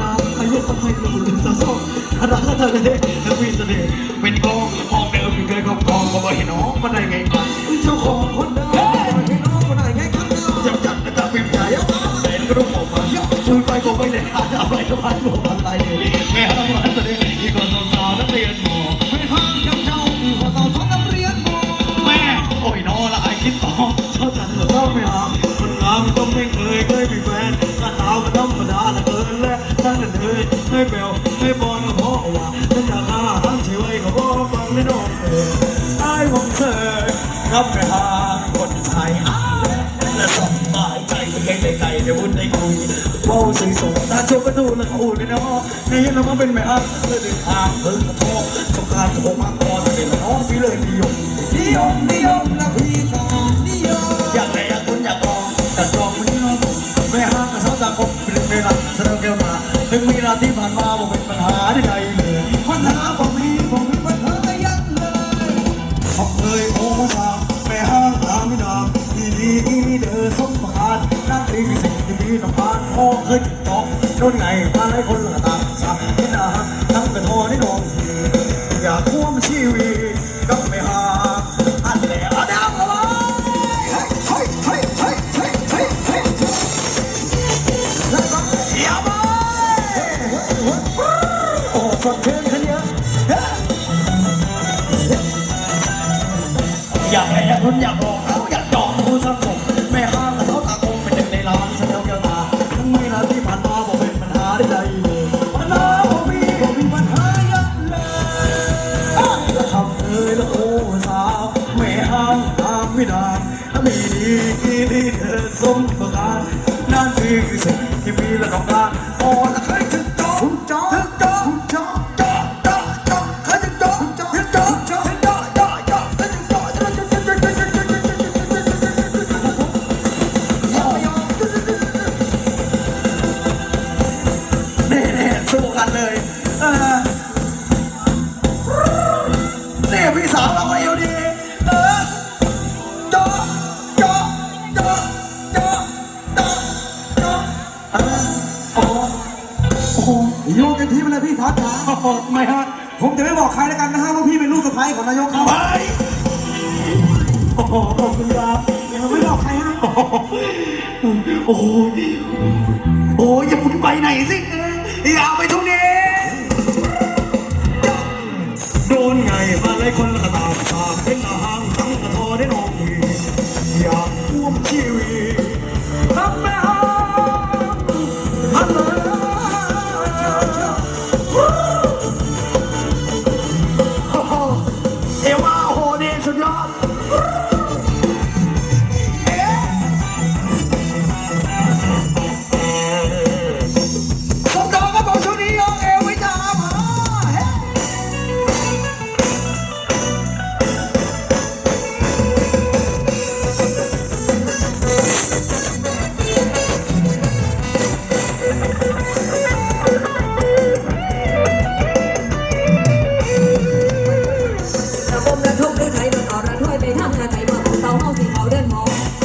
นาใครเลือกสัมผัสกับคนสาวโซ่รักเธอกันเถอะแล้วมีเสน่ห์เป็นกองของเดิมที่เคยครองกองก็มาเห็นน้องมาได้ไงกันเจ้าของคนเดิมมาให็นน้องมาได้ไงกันเจับจัดนะครับเป็นใจแต่ก็ต้องออกมาช่วยไปก็ไม่ได้อะไรทั้งะพานหัวอะไร ไม่เปลไม่บอลพ่อว่าฉันจะฆ่าทั้งชีวิตกับพ่อฟังไม่โดนเลยตายหวังเธอรับไปหาคนไทยและสบายใจไม่ให้ไกลในวุ้นในกุยเฝ้าสีสูงตาชมกระตูและขู่ในน้องนี่เรามาเป็นแม่ฮักเลยเดินทางเพิ่งท้องต้องการโทรมากรเป็นน้องพี่เลยนิยมนิยมนิยมนะพี่สองนิยมอยากไหนอยากคุณอยากลองแต่ลองมันไม่ห่ากกับสาวตาคมเป็นเวลาแสดงเกี่มา ถึงเวลาที่ผ่านมาผมเป็นปัญหาใดๆเลยปัญหาผมมีผมมีปัญหายักเลยขอบเลยโอ้สาวไปห้างตามไม่นานดีดีเดินสมบัตินั่นเองสิ่งที่มีน้ำพันโอ้ขึ้นตอกโดนไงมาให้คนละตาสับที่นาทั้งกระทอที่นองอยากพ่ว อยากแหกทุนอยากรองเขาอยากจองผู้สร้งผมแม่ห้างเขาตาคงเป็นหนึ่งในร้านฉันเกี่ยวตาทั้งไม่นานที่ผ่านมาบอกเป็นปัญหาได้ใจปัญหาผมมีผมมีปัญหาเยอะเลยจะทำเลยแล้วโอ้สาวแม่ห้ามห้ามไม่ได้มีดีที่เธอสมประการนั่นคือสิ่งที่มีและต้องการ โยก็เอวดีเออโล้โทีไปเลยพี่ทัศน์นะไม่ฮะผมจะไม่บอกใครแล้วกันนะฮะว่าพี่เป็นลูกสะใภ้ของนายกครับไปโอ้โหขอบคุณครับอย่าไม่บอกใครฮะโอ้โหโอ้ยอย่าพุ่งไปไหนสิอย่าไปทุกนี้โดนไงมาเลยคนละ Oh.